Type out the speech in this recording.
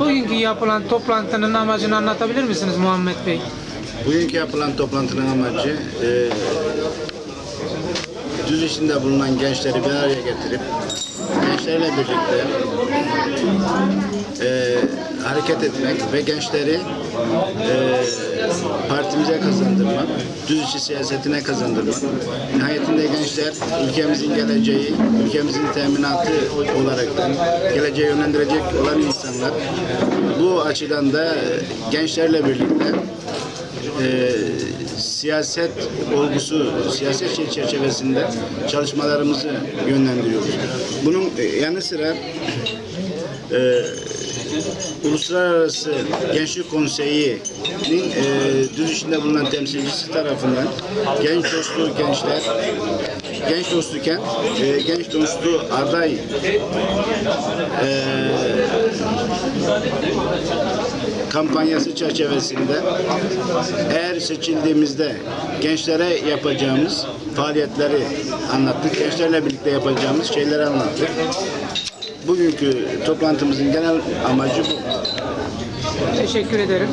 Bugünkü yapılan toplantının amacını anlatabilir misiniz Muhammed Bey? Bugünkü yapılan toplantının amacı e, düz içinde bulunan gençleri bir araya getirip gençlerle birlikte e, hareket etmek ve gençleri e, partimize kazandırmak, düz içi siyasetine kazandırmak. Nihayetinde gençler ülkemizin geleceği, ülkemizin teminatı olaraktan geleceğe yönlendirecek olan insanlar. Bu açıdan da gençlerle birlikte e, siyaset olgusu, siyaset çerçevesinde çalışmalarımızı yönlendiriyoruz. Bunun yanı sıra e, Uluslararası Gençlik Konseyi'nin e, düz içinde bulunan temsilcisi tarafından genç dostu gençler, genç dostu e, genç dostu aday e, kampanyası çerçevesinde eğer seçildiğimizde gençlere yapacağımız faaliyetleri anlattık. Gençlerle birlikte yapacağımız şeyleri anlattık. Bugünkü toplantımızın genel amacı bu. Teşekkür ederim.